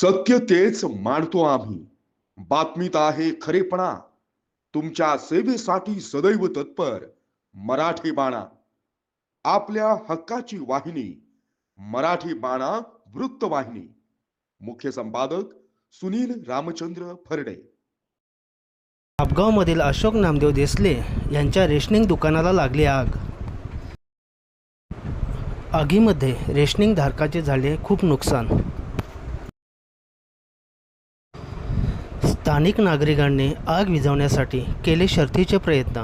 सत्य तेच मांडतो आम्ही. बातमीत आहे खरेपणा. तुमच्या सेवेसाठी सदैव तत्पर मराठी बाणा. आपल्या हक्काची वाहिनी मराठी बाणा वृत्तवाहिनी मुख्य संपादक सुनील रामचंद्र फरडे. आपगावमधील अशोक नामदेव देसले यांच्या रेशनिंग दुकानाला लागली आग. आगीमध्ये रेशनिंग धारकाचे झाले खूप नुकसान. स्थानिक नागरिकांनी आग विझवण्यासाठी केले शर्थीचे प्रयत्न.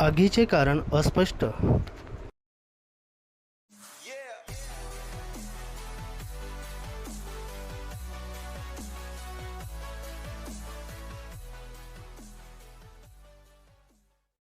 आगीचे कारण अस्पष्ट.